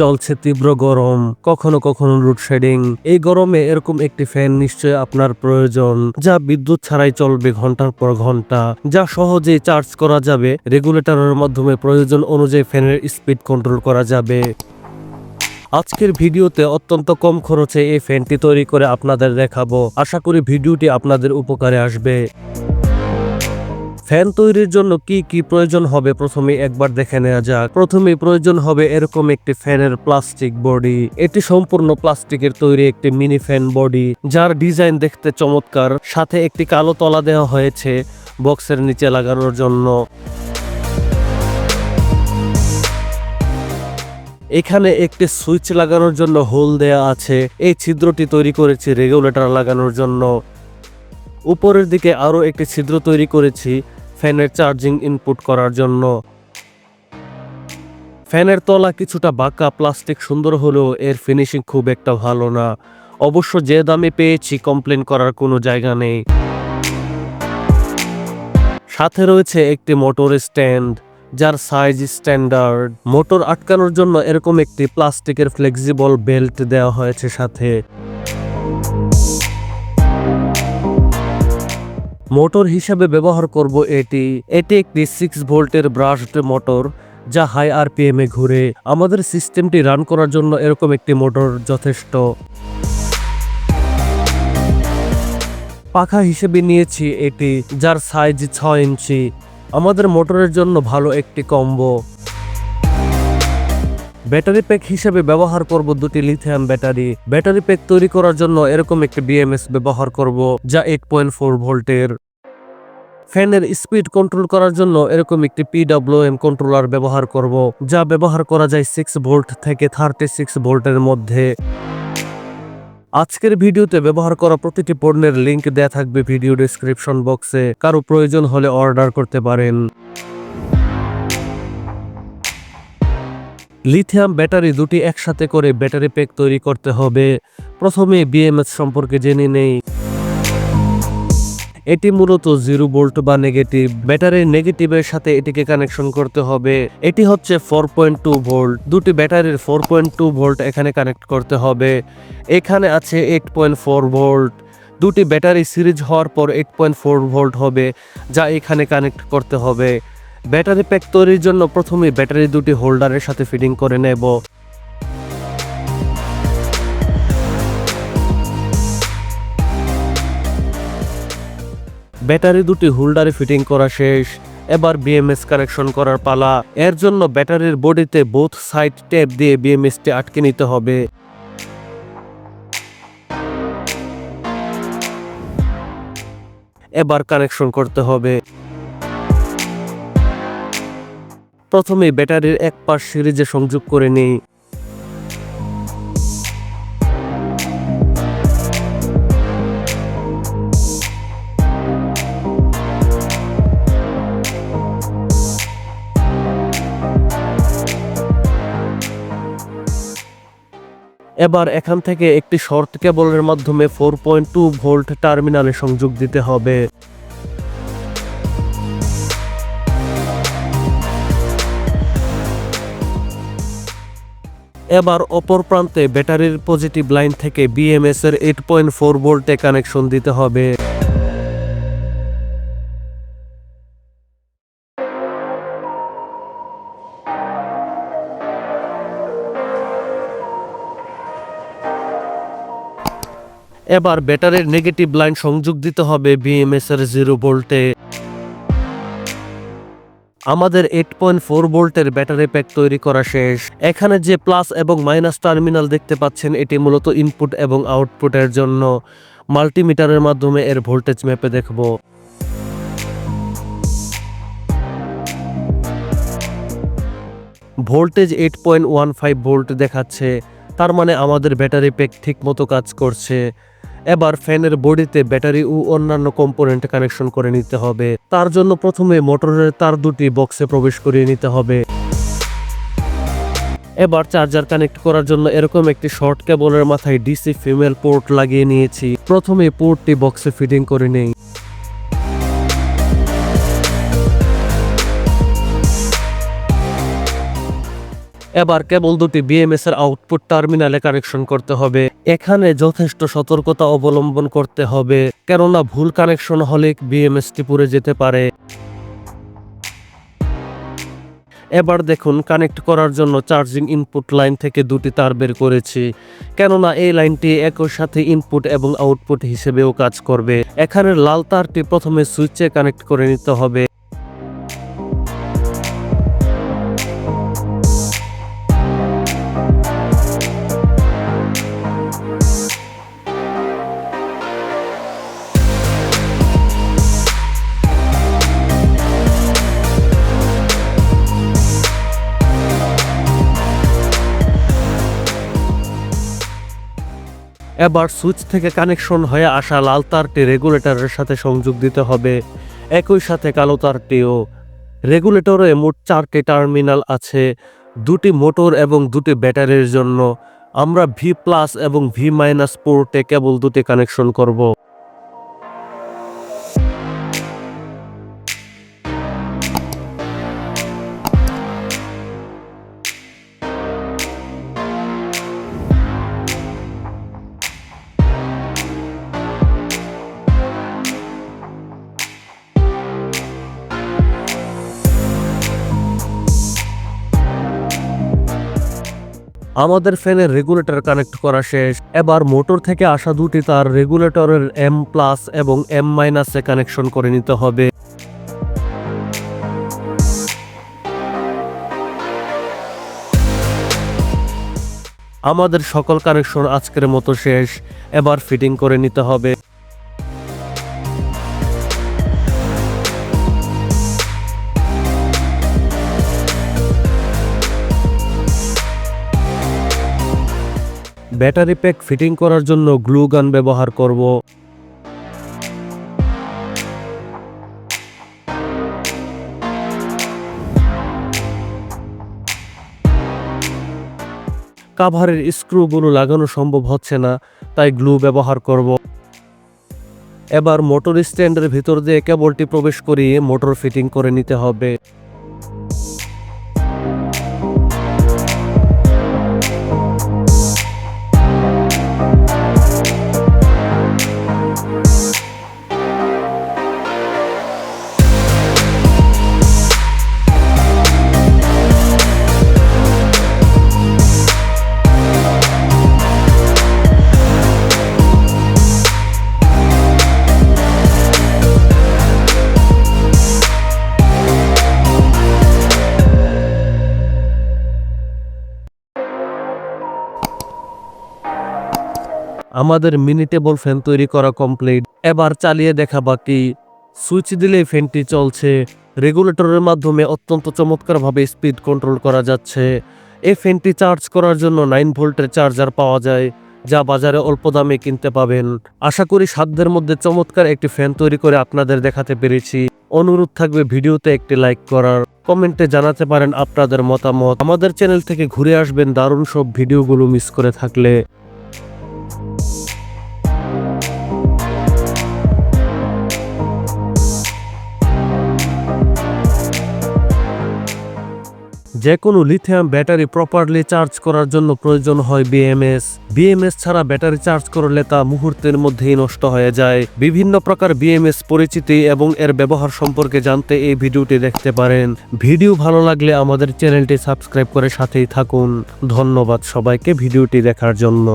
চলছে তীব্র গরম, কখনো কখনো লোডশেডিং এই গরমে এরকম একটি ফ্যান নিশ্চয় আপনার প্রয়োজন, যা বিদ্যুৎ ছাড়াই চলবে ঘণ্টার পর ঘণ্টা, যা সহজেই চার্জ করা যাবে। রেগুলেটরের মাধ্যমে প্রয়োজন অনুযায়ী ফ্যানের স্পিড কন্ট্রোল করা যাবে। আজকের ভিডিওতে অত্যন্ত কম খরচে এই ফ্যানটি তৈরি করে আপনাদের দেখাবো। আশা করি ভিডিওটি আপনাদের উপকারে আসবে। ফ্যান তৈরির জন্য কি কি প্রয়োজন হবে? প্রথমে একবার দেখে নেওয়া যাক। প্রথমে প্রয়োজন হবে এরকম একটি ফ্যানের প্লাস্টিক বডি। এটি সম্পূর্ণ প্লাস্টিকের তৈরি একটি মিনি ফ্যান বডি, যার ডিজাইন দেখতে চমৎকার। সাথে একটি কালো তলা দেওয়া হয়েছে বক্সের নিচে লাগানোর জন্য। এখানে একটি সুইচ লাগানোর জন্য হোল দেয়া আছে। এই ছিদ্রটি তৈরি করেছি রেগুলেটর লাগানোর জন্য। উপরের দিকে আরও একটি ছিদ্র তৈরি করেছি। ফ্যানের চার্জিং ইনপুট করার জন্য। ফ্যানের তলা কিছুটা বাঁকা, প্লাস্টিক সুন্দর হলেও এর ফিনিশিং খুব একটা ভালো না। অবশ্য যে দামে পেয়েছি, কমপ্লেন করার কোনো জায়গা নেই। সাথে রয়েছে একটি মোটর স্ট্যান্ড, যার সাইজ স্ট্যান্ডার্ড। মোটর আটকানোর জন্য এরকম একটি প্লাস্টিকের ফ্লেক্সিবল বেল্ট দেওয়া হয়েছে সাথে। মোটর হিসাবে ব্যবহার করব এটি। এটি একটি সিক্স ভোল্টের ব্রাশড মোটর যা হাই আরপিএম এ ঘুরে। আমাদের সিস্টেমটি রান করার জন্য এরকম একটি মোটর যথেষ্ট। পাখা হিসেবে নিয়েছি এটি, যার সাইজ ছয় ইঞ্চি। আমাদের মোটরের জন্য ভালো একটি কম্বো ব্যাটারি প্যাক হিসেবে ব্যবহার করব দুটি লিথিয়াম ব্যাটারি। ব্যাটারি প্যাক তৈরি করার জন্য এরকম একটি বিএমএস ব্যবহার করব, যা এইট পয়েন্ট ফোর ভোল্টের। ফ্যানের স্পিড কন্ট্রোল করার জন্য এরকম একটি পিডব্লিউএম কন্ট্রোলার ব্যবহার করব, যা ব্যবহার করা যায় সিক্স ভোল্ট থেকে থার্টি সিক্স ভোল্টের মধ্যে। আজকের ভিডিওতে ব্যবহার করা প্রতিটি পণ্যের লিংক দেয়া থাকবে ভিডিও ডেসক্রিপশন বক্সে কারও প্রয়োজন হলে অর্ডার করতে পারেন। লিথিয়াম ব্যাটারি দুটি একসাথে করে ব্যাটারি প্যাক তৈরি করতে হবে। প্রথমে বিএমএস সম্পর্কে জেনে নেই। এটি মূলত জিরো ভোল্ট বা নেগেটিভ। ব্যাটারির নেগেটিভের সাথে এটিকে কানেকশন করতে হবে। এটি হচ্ছে ফোর পয়েন্ট টু ভোল্ট। দুটি ব্যাটারির ফোর পয়েন্ট টু ভোল্ট এখানে কানেক্ট করতে হবে। এখানে আছে এইট পয়েন্ট ফোর ভোল্ট। দুটি ব্যাটারি সিরিজ হওয়ার পর এইট পয়েন্ট ফোর ভোল্ট হবে, যা এখানে কানেক্ট করতে হবে। ব্যাটারি প্যাক তৈরির জন্য প্রথমে ব্যাটারি দুটি হোল্ডারের সাথে ফিটিং করে নেব। ব্যাটারি দুটি হোল্ডারে ফিটিং করা শেষ। এবার বিএমএস কানেকশন করার পালা। এর জন্য ব্যাটারির বডিতে বোথ সাইড টেপ দিয়ে বিএমএসটি আটকে নিতে হবে। এবার কানেকশন করতে হবে। প্রথমে ব্যাটারির এক পাশ সিরিজে সংযোগ করে নিই। এবার এখান থেকে একটি শর্ট কেবলের মাধ্যমে ফোর পয়েন্ট টু ভোল্ট টার্মিনালে সংযোগ দিতে হবে। এবার অপর প্রান্তে ব্যাটারির পজিটিভ লাইন থেকে বিএমএস এর এইট পয়েন্ট ফোর ভোল্টে কানেকশন দিতে হবে। এবার ব্যাটারির নেগেটিভ লাইন সংযোগ দিতে হবে বিএমএস এর জিরো ভোল্টে। আমাদের এইট পয়েন্ট ফোর ভোল্টের ব্যাটারি প্যাক তৈরি করা শেষ। এখানে যে প্লাস এবং মাইনাস টার্মিনাল দেখতে পাচ্ছেন, এটি মূলত ইনপুট এবং আউটপুটের জন্য। মাল্টিমিটারের মাধ্যমে এর ভোল্টেজ ম্যাপে দেখব। Voltage eight point one five volt দেখাচ্ছে, তার মানে আমাদের ব্যাটারি প্যাক ঠিক মতো কাজ করছে। এবার ফ্যানের বডিতে ব্যাটারি ও অন্যান্য কম্পোনেন্ট কানেকশন করে নিতে হবে। তার জন্য প্রথমে মোটরের তার দুটি বক্সে প্রবেশ করিয়ে নিতে হবে। এবার চার্জার কানেক্ট করার জন্য এরকম একটি শর্ট কেবলের মাথায় ডিসি ফিমেল পোর্ট লাগিয়ে নিয়েছি। প্রথমে পোর্টটি বক্সে ফিটিং করে নেই। এবার কেবল দুটি বিএমএস এর আউটপুট টার্মিনালে কানেকশন করতে হবে। এখানে যথেষ্ট সতর্কতা অবলম্বন করতে হবে, কেননা ভুল কানেকশন হলে বিএমএসটি পুড়ে যেতে পারে। এবার দেখুন কানেক্ট করার জন্য চার্জিং ইনপুট লাইন থেকে দুটি তার বের করেছি, কেননা এই লাইনটি একই সাথে ইনপুট এবং আউটপুট হিসেবেও কাজ করবে। এখানে লাল তারটি প্রথমে সুইচে কানেক্ট করে নিতে হবে। এবার সুইচ থেকে কানেকশন হয়ে আসা লাল তারটি রেগুলেটরের সাথে সংযোগ দিতে হবে। একই সাথে কালো তারটিও। রেগুলেটরে মোট চারটি টার্মিনাল আছে, দুটি মোটর এবং দুটি ব্যাটারির জন্য। আমরা ভি প্লাস এবং ভি মাইনাস পোর্টে কেবল দুটি কানেকশন করব। আমাদের ফ্যানের রেগুলেটর কানেক্ট করা শেষ। এবার মোটর থেকে আসা দুটি তার রেগুলেটরের এম প্লাস এবং এম মাইনাসে কানেকশন করে নিতে হবে। আমাদের সকল কানেকশন আজকের মতো শেষ। এবার ফিটিং করে নিতে হবে। ব্যাটারি প্যাক ফিটিং করার জন্য গ্লু গান ব্যবহার করব। কাভারের স্ক্রুগুলো লাগানো সম্ভব হচ্ছে না, তাই গ্লু ব্যবহার করব। এবার মোটর স্ট্যান্ডের ভিতর দিয়ে কেবলটি প্রবেশ করিয়ে মোটর ফিটিং করে নিতে হবে। আমাদের মিনি টেবল ফ্যান তৈরি করা কমপ্লিট এবার চালিয়ে দেখা বাকি। সুইচ দিলেই ফ্যানটি চলছে। রেগুলেটরের মাধ্যমে অত্যন্ত চমৎকারভাবে স্পিড কন্ট্রোল করা যাচ্ছে। এই ফ্যানটি চার্জ করার জন্য নাইন ভোল্টের চার্জার পাওয়া যায়, যা বাজারে অল্প দামে কিনতে পাবেন। আশা করি সাধ্যের মধ্যে চমৎকার একটি ফ্যান তৈরি করে আপনাদের দেখাতে পেরেছি। অনুরোধ থাকবে ভিডিওতে একটি লাইক করার। কমেন্টে জানাতে পারেন আপনাদের মতামত। আমাদের চ্যানেল থেকে ঘুরে আসবেন দারুণ সব ভিডিওগুলো মিস করে থাকলে। যে কোনো লিথিয়াম ব্যাটারি প্রপারলি চার্জ করার জন্য প্রয়োজন হয় বিএমএস বিএমএস ছাড়া ব্যাটারি চার্জ করলে তা মুহূর্তের মধ্যেই নষ্ট হয়ে যায়। বিভিন্ন প্রকার বিএমএস পরিচিতি এবং এর ব্যবহার সম্পর্কে জানতে এই ভিডিওটি দেখতে পারেন। ভিডিও ভালো লাগলে আমাদের চ্যানেলটি সাবস্ক্রাইব করে সাথেই থাকুন। ধন্যবাদ সবাইকে ভিডিওটি দেখার জন্য।